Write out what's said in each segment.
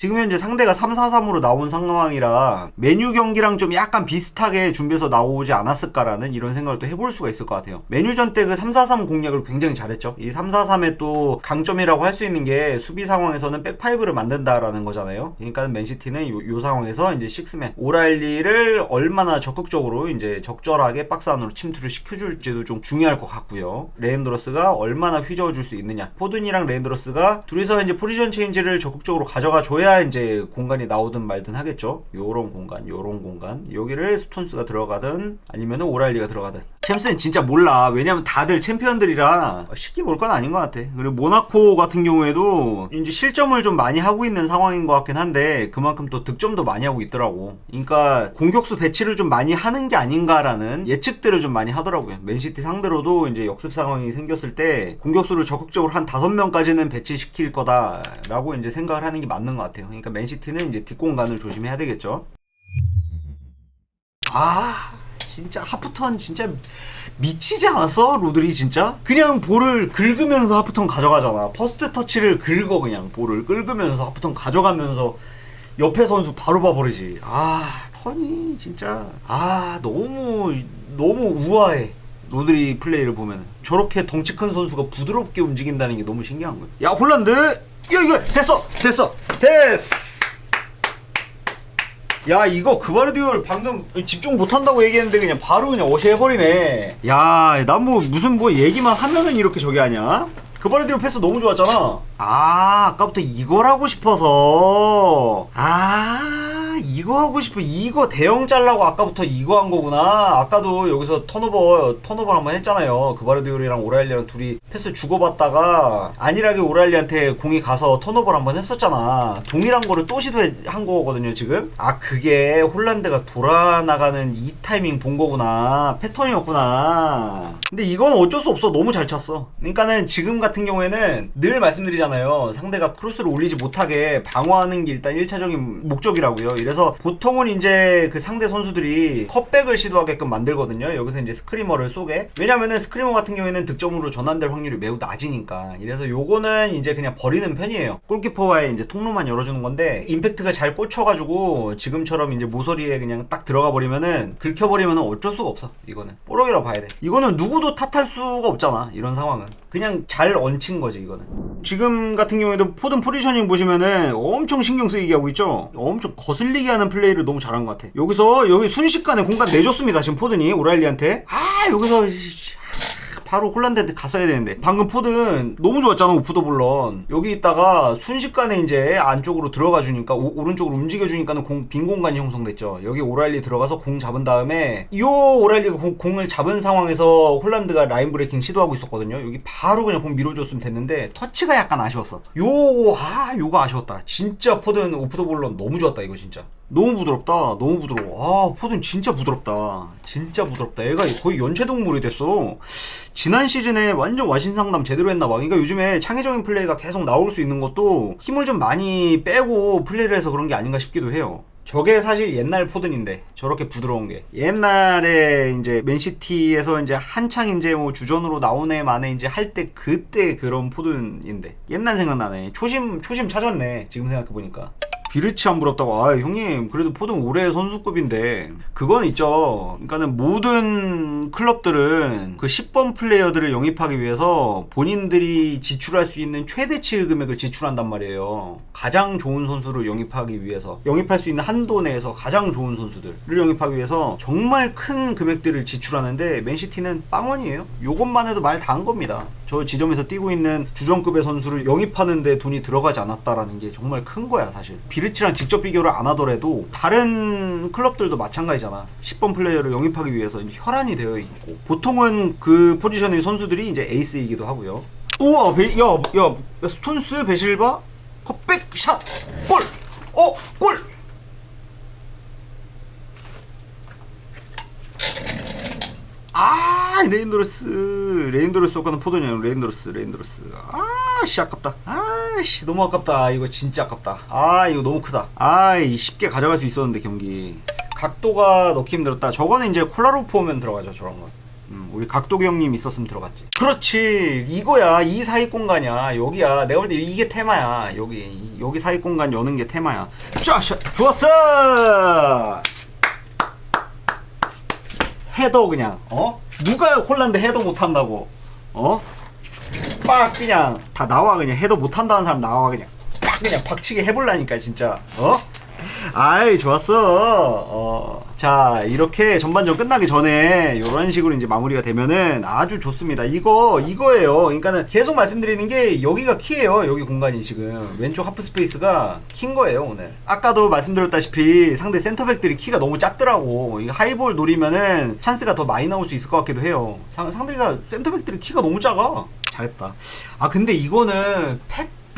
지금 현재 상대가 3-4-3으로 나온 상황이라 메뉴 경기랑 좀 약간 비슷하게 준비해서 나오지 않았을까라는 이런 생각을 또 해볼 수가 있을 것 같아요. 메뉴전 때 그 3-4-3 공략을 굉장히 잘했죠. 이 3-4-3의 또 강점이라고 할 수 있는 게 수비 상황에서는 백파이브를 만든다라는 거잖아요. 그러니까 맨시티는 요, 요 상황에서 이제 식스맨 오랄리를 얼마나 적극적으로 이제 적절하게 박스 안으로 침투를 시켜줄지도 좀 중요할 것 같고요. 레인드로스가 얼마나 휘저어줄 수 있느냐. 포든이랑 레인드로스가 둘이서 이제 포지션 체인지를 적극적으로 가져가 줘야 이제 공간이 나오든 말든 하겠죠. 요런 공간, 요런 공간. 여기를 스톤스가 들어가든 아니면 오랄리가 들어가든. 챔스는 진짜 몰라. 왜냐면 다들 챔피언들이라 쉽게 볼 건 아닌 것 같아. 그리고 모나코 같은 경우에도 이제 실점을 좀 많이 하고 있는 상황인 것 같긴 한데 그만큼 또 득점도 많이 하고 있더라고. 그러니까 공격수 배치를 좀 많이 하는 게 아닌가라는 예측들을 좀 많이 하더라고요. 맨시티 상대로도 이제 역습 상황이 생겼을 때 공격수를 적극적으로 한 다섯 명까지는 배치시킬 거다라고 이제 생각을 하는 게 맞는 것 같아 요. 그러니까 맨시티는 이제 뒷공간을 조심해야 되겠죠. 아 진짜 하프턴 진짜 미치지 않았어 로드리 진짜? 그냥 볼을 긁으면서 하프턴 가져가잖아. 퍼스트 터치를 긁어 그냥 볼을 긁으면서 하프턴 가져가면서 옆에 선수 바로 봐버리지. 아 턴이 진짜 아 너무 너무 우아해. 로드리 플레이를 보면 저렇게 덩치 큰 선수가 부드럽게 움직인다는 게 너무 신기한 거야 야 홀란드 야 이거 됐어. 됐어. 됐어 야 이거 그바르디올 방금 집중 못한다고 얘기했는데 그냥 바로 그냥 어시해버리네. 야난 뭐 무슨 뭐 얘기만 하면은 이렇게 저기 하냐 그바르디올 패스 너무 좋았잖아. 아 아까부터 이걸 하고 싶어서. 아 이거 하고 싶어. 이거 대형 잘라고 아까부터 이거 한 거구나. 아까도 여기서 턴오버 턴오버 한번 했잖아요. 그바르디올이랑 오라일리랑 둘이 패스 주고받다가 안일하게 오라일리한테 공이 가서 턴오버를 한번 했었잖아. 동일한 거를 또 시도한 거거든요 지금. 아 그게 홀란드가 돌아나가는 이 타이밍 본 거구나. 패턴이었구나. 근데 이건 어쩔 수 없어. 너무 잘 찼어. 그러니까는 지금 같은 경우에는 늘 말씀드리잖아요. 상대가 크로스를 올리지 못하게 방어하는 게 일단 1차적인 목적이라고요. 이래서 보통은 이제 그 상대 선수들이 컵백을 시도하게끔 만들거든요. 여기서 이제 스크리머를 쏘게. 왜냐면은 스크리머 같은 경우에는 득점으로 전환될 확률이 매우 낮으니까. 이래서 요거는 이제 그냥 버리는 편이에요. 골키퍼와의 이제 통로만 열어주는 건데 임팩트가 잘 꽂혀가지고 지금처럼 이제 모서리에 그냥 딱 들어가 버리면은 긁혀버리면은 어쩔 수가 없어 이거는. 뽀록이라고 봐야 돼. 이거는 누구도 탓할 수가 없잖아 이런 상황은 그냥 잘 얹힌 거지 이거는. 지금 같은 경우에도 포든 포지셔닝 보시면은 엄청 신경 쓰이게 하고 있죠? 엄청 거슬리게 하는 플레이를 너무 잘한 것 같아. 여기서 여기 순식간에 공간 내줬습니다 지금 포든이 오랄리한테. 아 여기서 바로 홀란드한테 갔어야 되는데. 방금 포든 너무 좋았잖아 오프더 블런. 여기 있다가 순식간에 이제 안쪽으로 들어가 주니까 오, 른쪽으로 움직여 주니까는 공, 빈 공간이 형성됐죠. 여기 오랄리 들어가서 공 잡은 다음에 요 오랄리가 공, 공을 잡은 상황에서 홀란드가 라인 브레이킹 시도하고 있었거든요. 여기 바로 그냥 공 밀어줬으면 됐는데 터치가 약간 아쉬웠어. 요아 요거 아쉬웠다. 진짜 포든 오프더 블런 너무 좋았다 이거 진짜 너무 부드럽다. 너무 부드러워. 아, 포든 진짜 부드럽다. 진짜 부드럽다. 얘가 거의 연체동물이 됐어. 지난 시즌에 완전 와신상담 제대로 했나봐. 그러니까 요즘에 창의적인 플레이가 계속 나올 수 있는 것도 힘을 좀 많이 빼고 플레이를 해서 그런 게 아닌가 싶기도 해요. 저게 사실 옛날 포든인데 저렇게 부드러운 게 옛날에 이제 맨시티에서 이제 한창 이제 뭐 주전으로 애 만에 이제 할 때 그때 그런 포든인데 옛날 생각나네 초심 초심 찾았네 지금 생각해 보니까 비르치 안 부럽다고. 아 형님 그래도 포든 올해 선수급인데. 그건 있죠. 그러니까는 모든 클럽들은 그 10번 플레이어들을 영입하기 위해서 본인들이 지출할 수 있는 최대치 금액을 지출한단 말이에요. 가장 좋은 선수를 영입하기 위해서 영입할 수 있는 한도 내에서 가장 좋은 선수들을 영입하기 위해서 정말 큰 금액들을 지출하는데 맨시티는 빵원이에요. 요것만 해도 말 다 한 겁니다 저 지점에서 뛰고 있는 주전급의 선수를 영입하는데 돈이 들어가지 않았다라는 게 정말 큰 거야 사실 비르치랑 직접 비교를 안 하더라도 다른 클럽들도 마찬가지잖아 10번 플레이어를 영입하기 위해서 혈안이 되어 있고 보통은 그 포지션의 선수들이 이제 에이스이기도 하고요 우와 베, 야, 야 스톤스 베실바 컵백 샷 골! 어! 골! 아 레인드로스 레인드로스 효과는 포도냐 레인드로스 레인드로스 아씨 아깝다 아씨 너무 아깝다 이거 진짜 아깝다 아 이거 너무 크다 아이 쉽게 가져갈 수 있었는데 경기 각도가 넣기 힘들었다 저거는 이제 콜라로프 오면 들어가죠 저런 건 음, 우리 각도기 형님 있었으면 들어갔지. 그렇지. 이거야. 이 사이 공간이야. 여기야. 내가 볼 때 이게 테마야. 여기. 여기 사이 공간 여는 게 테마야. 쫙! 샷. 좋았어! 헤더 그냥. 어? 누가 홀란드 헤더 못한다고. 어? 빡 그냥 다 나와 그냥 헤더 못한다는 사람 나와 그냥 빡 그냥 박치게 해볼라니까 진짜 어? 아이 좋았어. 어. 자 이렇게 전반전 끝나기 전에 이런 식으로 이제 마무리가 되면은 아주 좋습니다. 이거 이거예요. 그러니까는 계속 말씀드리는 게 여기가 키예요 여기 공간이 지금. 왼쪽 하프 스페이스가 킨 거예요 오늘. 아까도 말씀드렸다시피 상대 센터백들이 키가 너무 작더라고. 이거 하이볼 노리면은 찬스가 더 많이 나올 수 있을 것 같기도 해요. 상, 상대가 센터백들이 키가 너무 작아. 잘했다. 아 근데 이거는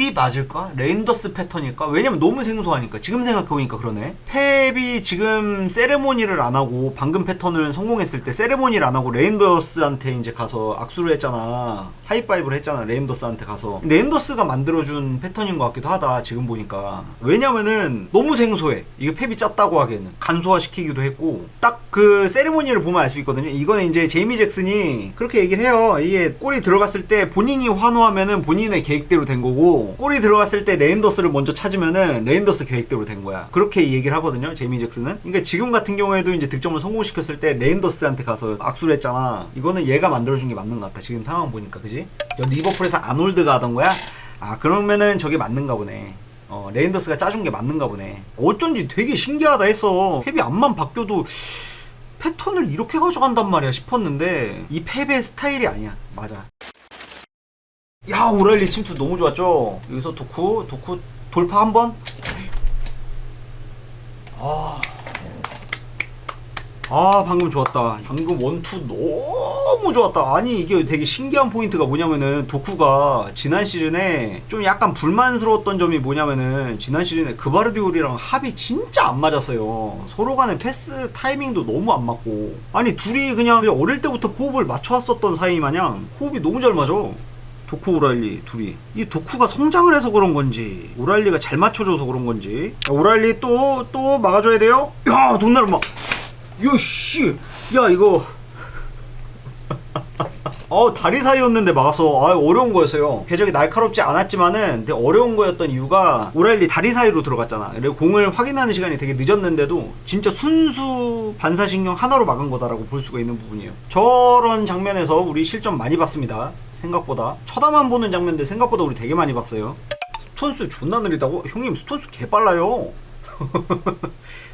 펩이 맞을까? 레인더스 패턴일까? 왜냐면 너무 생소하니까 지금 생각해보니까 그러네. 펩이 지금 세레모니를 안 하고 방금 패턴을 성공했을 때 세레모니를 안 하고 레인더스한테 이제 가서 악수를 했잖아. 하이파이브를 했잖아. 레인더스한테 가서 레인더스가 만들어준 패턴인 것 같기도 하다. 지금 보니까 왜냐면은 너무 생소해. 이게 펩이 짰다고 하기에는 간소화 시키기도 했고 딱 그 세레모니를 보면 알 수 있거든요. 이거는 이제 제이미 잭슨이 그렇게 얘기를 해요. 이게 골이 들어갔을 때 본인이 환호하면은 본인의 계획대로 된 거고 골이 들어갔을 때 레인더스를 먼저 찾으면은 레인더스 계획대로 된 거야. 그렇게 얘기를 하거든요. 제이미 잭슨은. 그러니까 지금 같은 경우에도 이제 득점을 성공시켰을 때 레인더스한테 가서 악수를 했잖아. 이거는 얘가 만들어준 게 맞는 것 같다. 지금 상황 보니까 그지? 야, 리버풀에서 아놀드가 하던 거야? 아 그러면은 저게 맞는가 보네. 어, 레인더스가 짜준 게 맞는가 보네. 어쩐지 되게 신기하다 했어. 펩이 앞만 바뀌어도 패턴을 이렇게 가져간단 말이야 싶었는데 이 펩의 스타일이 아니야. 맞아. 야 오랄리 침투 너무 좋았죠. 여기서 도쿠 도쿠 돌파 한 번. 아. 아 방금 좋았다 방금 원투 너무 좋았다 아니 이게 되게 신기한 포인트가 뭐냐면은 도쿠가 지난 시즌에 좀 약간 불만스러웠던 점이 뭐냐면은 지난 시즌에 그바르디올이랑 합이 진짜 안 맞았어요 서로 간의 패스 타이밍도 너무 안 맞고 아니 둘이 그냥 어릴 때부터 호흡을 맞춰왔었던 사이 마냥 호흡이 너무 잘 맞아 도쿠 오랄리 둘이. 이 도쿠가 성장을 해서 그런 건지 오랄리가 잘 맞춰줘서 그런 건지. 야, 오랄리 또 또 막아줘야 돼요? 야 돈나라 막. 요씨. 야 이거. 어 다리 사이였는데 막아서. 아 어려운 거였어요. 궤적이 날카롭지 않았지만은 되게 어려운 거였던 이유가 오랄리 다리 사이로 들어갔잖아. 그리고 공을 확인하는 시간이 되게 늦었는데도 진짜 순수 반사신경 하나로 막은 거다라고 볼 수가 있는 부분이에요. 저런 장면에서 우리 실점 많이 봤습니다 생각보다 쳐다만 보는 장면들 생각보다 우리 되게 많이 봤어요 스톤스 존나 느리다고? 형님 스톤스 개 빨라요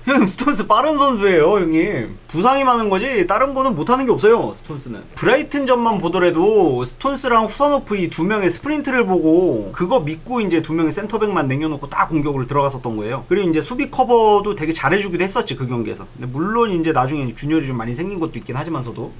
형님 스톤스 빠른 선수예요 형님. 부상이 많은 거지 다른 거는 못하는 게 없어요 스톤스는. 브라이튼전만 보더라도 스톤스랑 후사노프 이 두 명의 스프린트를 보고 그거 믿고 이제 두 명의 센터백만 남겨놓고 딱 공격으로 들어갔었던 거예요. 그리고 이제 수비 커버도 되게 잘해주기도 했었지 그 경기에서. 물론 이제 나중에 균열이 좀 많이 생긴 것도 있긴 하지만서도.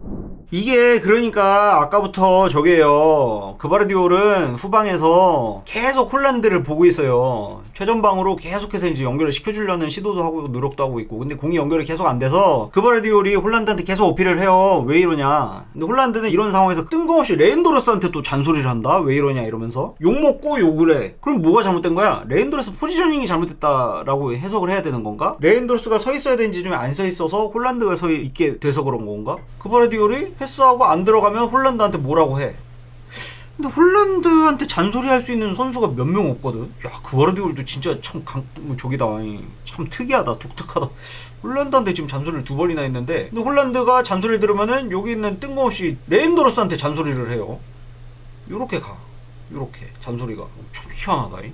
이게 그러니까 아까부터 저게요. 그바르디올은 후방에서 계속 홀란드를 보고 있어요. 최전방으로 계속해서 이제 연결을 시켜주 려는 시도도 하고 노력도 하고 있고. 근데 공이 연결이 계속 안 돼서 그바르디올이 홀란드한테 계속 어필을 해요. 왜 이러냐. 근데 홀란드는 이런 상황에서 뜬금없이 레인도르스한테 또 잔소리를 한다. 왜 이러냐 이러면서. 욕먹고 욕을 해. 그럼 뭐가 잘못된 거야? 레인도르스 포지셔닝이 잘못됐다라고 해석을 해야 되는 건가? 레인도르스가 서 있어야 되는지 좀 안 서 있어서 홀란드가 서 있게 돼서 그런 건가? 그바르디올이 패스하고 안 들어가면 홀란드한테 뭐라고 해 근데 홀란드한테 잔소리할 수 있는 선수가 몇 명 없거든. 야, 그바르디올도 진짜 참 강, 뭐 저기다. 참 특이하다, 독특하다. 홀란드한테 지금 잔소리를 두 번이나 했는데, 근데 홀란드가 잔소리를 들으면은 여기 있는 뜬금없이 레인도로스한테 잔소리를 해요. 요렇게 가. 요렇게 잔소리가 참 희한하다. 이.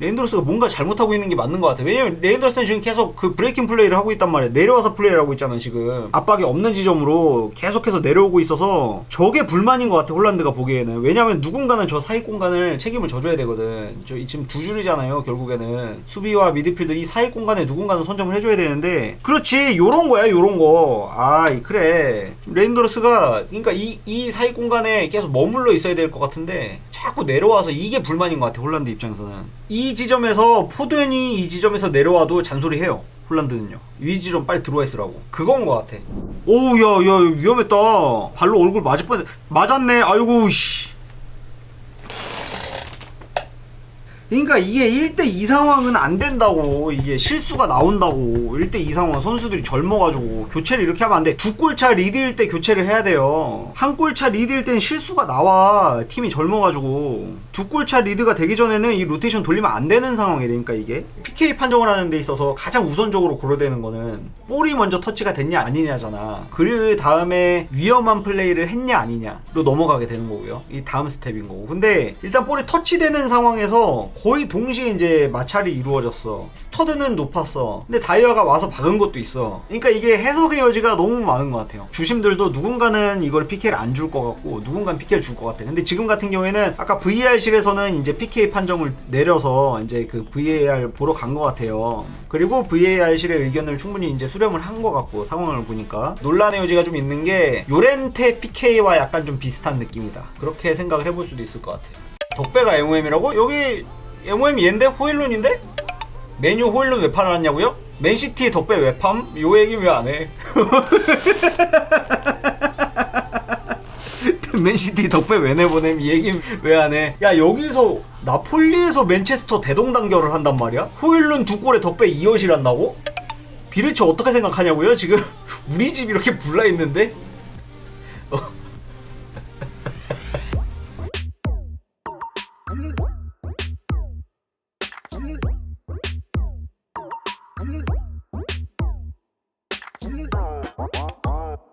레인더스가 뭔가 잘못하고 있는 게 맞는 것 같아. 왜냐면 레인더스는 지금 계속 그 브레이킹 플레이를 하고 있단 말이야. 내려와서 플레이를 하고 있잖아, 지금. 압박이 없는 지점으로 계속해서 내려오고 있어서 저게 불만인 것 같아, 홀란드가 보기에는. 왜냐면 누군가는 저 사이 공간을 책임을 져줘야 되거든. 저 지금 두 줄이잖아요, 결국에는. 수비와 미드필드 이 사이 공간에 누군가는 선점을 해줘야 되는데. 그렇지, 요런 거야, 요런 거. 아, 그래. 레인더스가, 그러니까 이, 이 사이 공간에 계속 머물러 있어야 될 것 같은데, 자꾸 내려와서 이게 불만인 것 같아, 홀란드 입장에서는. 이 지점에서 포든이 이 지점에서 내려와도 잔소리 해요. 홀란드는요. 이 지점 빨리 들어와 있으라고. 그건 것 같아. 오우, 야, 야, 위험했다. 발로 얼굴 맞을 뻔, 맞았네. 아이고, 씨. 그러니까 이게 1대 2 상황은 안 된다고. 이게 실수가 나온다고. 1대 2 상황 선수들이 젊어가지고 교체를 이렇게 하면 안 돼. 두 골차 리드일 때 교체를 해야 돼요. 한 골차 리드일 때는 실수가 나와. 팀이 젊어가지고. 두 골차 리드가 되기 전에는 이 로테이션 돌리면 안 되는 상황이라니까 이게. PK 판정을 하는 데 있어서 가장 우선적으로 고려되는 거는 볼이 먼저 터치가 됐냐 아니냐잖아. 그 다음에 위험한 플레이를 했냐 아니냐로 넘어가게 되는 거고요. 이 다음 스텝인 거고. 근데 일단 볼이 터치되는 상황에서 거의 동시에 이제 마찰이 이루어졌어. 스터드는 높았어. 근데 다이어가 와서 박은 것도 있어. 그러니까 이게 해석의 여지가 너무 많은 것 같아요. 주심들도 누군가는 이걸 PK를 안 줄 것 같고 누군가는 PK를 줄 것 같아. 근데 지금 같은 경우에는 아까 VAR실에서는 이제 PK 판정을 내려서 이제 그 VAR 보러 간 것 같아요. 그리고 VAR실의 의견을 충분히 이제 수렴을 한 것 같고 상황을 보니까. 논란의 여지가 좀 있는 게 요렌테 PK와 약간 좀 비슷한 느낌이다. 그렇게 생각을 해볼 수도 있을 것 같아요. 덕배가 MOM이라고? 여기 MOM 얘인데? 호일론인데? 메뉴 호일론 왜 팔아놨냐고요? 맨시티 덕배 왜 팜? 요 얘기 왜 안 해? 맨시티 덕배 왜 내보냄? 이 얘기 왜 안 해? 야 여기서 나폴리에서 맨체스터 대동단결을 한단 말이야? 호일론 두 골에 덕배 2어실 한다고? 비르치 어떻게 생각하냐고요? 지금 우리 집 이렇게 불나 있는데